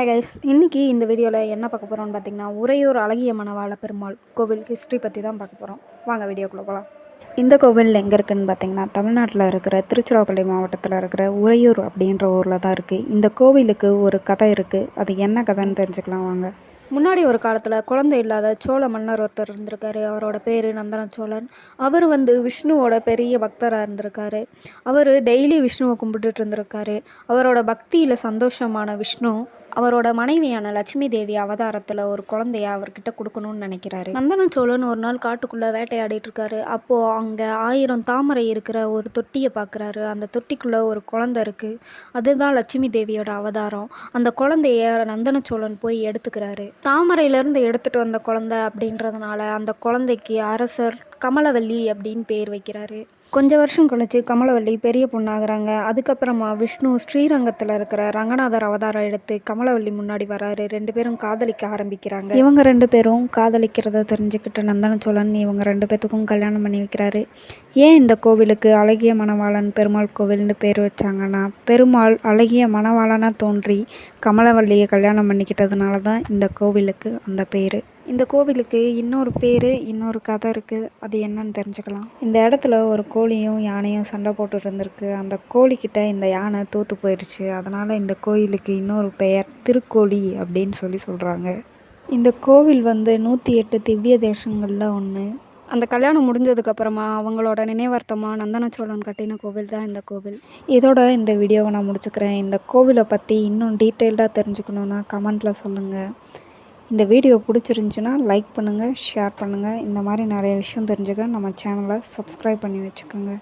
Hi guys இன்றைக்கி இந்த வீடியோவில் என்ன பார்க்க போகிறோம்னு பார்த்தீங்கன்னா உறையூர் அழகிய மணவாள பெருமாள் கோவில் ஹிஸ்ட்ரி பற்றி தான் பார்க்க போகிறோம் வாங்க வீடியோக்குள்ளே போகலாம் இந்த கோவில் எங்கே இருக்குதுன்னு பார்த்தீங்கன்னா தமிழ்நாட்டில் இருக்கிற திருச்சிராப்பள்ளி மாவட்டத்தில் இருக்கிற உறையூர் அப்படின்ற ஊரில் தான் இருக்குது இந்த கோவிலுக்கு ஒரு கதை இருக்குது அது என்ன கதைன்னு தெரிஞ்சுக்கலாம் வாங்க. முன்னாடி ஒரு காலத்தில் குழந்தை இல்லாத சோழ மன்னர் ஒருத்தர் இருந்திருக்காரு. அவரோட பேர் நந்தன சோழன் அவர் வந்து விஷ்ணுவோட பெரிய பக்தராக இருந்திருக்காரு. அவர் டெய்லி விஷ்ணுவை கும்பிட்டுட்டு இருந்திருக்காரு. அவரோட பக்தியில் சந்தோஷமான விஷ்ணு அவரோட மனைவியான லட்சுமி தேவி அவதாரத்தில் ஒரு குழந்தைய அவர்கிட்ட கொடுக்கணும்னு நினைக்கிறாரு. நந்தன சோழன் ஒரு நாள் காட்டுக்குள்ளே வேட்டையாடிட்டு இருக்காரு. அப்போது அங்கே ஆயிரம் தாமரை இருக்கிற ஒரு தொட்டியை பார்க்குறாரு அந்த தொட்டிக்குள்ளே ஒரு குழந்தை இருக்குது அதுதான் லட்சுமி தேவியோட அவதாரம். அந்த குழந்தைய நந்தன சோழன் போய் எடுத்துக்கிறாரு. தாமரையிலேருந்து எடுத்துகிட்டு வந்த குழந்தை அப்படின்றதுனால அந்த குழந்தைக்கு அரசர் கமலவல்லி அப்படின்னு பேர் வைக்கிறாரு. கொஞ்ச வருஷம் கழிச்சு கமலவள்ளி பெரிய பொண்ணாகிறாங்க. அதுக்கப்புறமா விஷ்ணு ஸ்ரீரங்கத்தில் இருக்கிற ரங்கநாதர் அவதாரம் எடுத்து கமலவள்ளி முன்னாடி வராரு. ரெண்டு பேரும் காதலிக்க ஆரம்பிக்கிறாங்க. இவங்க ரெண்டு பேரும் காதலிக்கிறத தெரிஞ்சுக்கிட்ட நந்தன சோழன் இவங்க ரெண்டு பேத்துக்கும் கல்யாணம் பண்ணி வைக்கிறாரு. ஏன் இந்த கோவிலுக்கு அழகிய மணவாளன் பெருமாள் கோவில்னு பேர் வச்சாங்கன்னா பெருமாள் அழகிய மணவாளனாக தோன்றி கமலவள்ளியை கல்யாணம் பண்ணிக்கிட்டதுனால தான் இந்த கோவிலுக்கு அந்த பேர். இந்த கோவிலுக்கு இன்னொரு பேர் இன்னொரு கதை இருக்குது அது என்னன்னு தெரிஞ்சுக்கலாம். இந்த இடத்துல ஒரு கோழியும் யானையும் சண்டை போட்டு இருந்திருக்கு. அந்த கோழிக்கிட்ட இந்த யானை தோற்று போயிடுச்சு அதனால் இந்த கோயிலுக்கு இன்னொரு பெயர் திருக்கோழி அப்படின்னு சொல்லி சொல்கிறாங்க இந்த கோவில் வந்து நூற்றி எட்டு திவ்ய தேசங்களில் ஒன்று அந்த கல்யாணம் முடிஞ்சதுக்கப்புறமா அவங்களோட நினைவார்த்தமாக நந்தன சோழன் கட்டின கோவில் தான் இந்த கோவில். இதோட இந்த வீடியோவை நான் முடிச்சுக்கிறேன். இந்த கோவிலை பற்றி இன்னும் டீட்டெயில்டாக தெரிஞ்சுக்கணுன்னா கமெண்ட்டில் சொல்லுங்கள் இந்த வீடியோ பிடிச்சிருந்துச்சின்னா லைக் பண்ணுங்கள் ஷேர் பண்ணுங்கள் இந்த மாதிரி நிறைய விஷயம் தெரிஞ்சுக்க நம்ம சேனலை சப்ஸ்கிரைப் பண்ணி வச்சுக்கோங்க.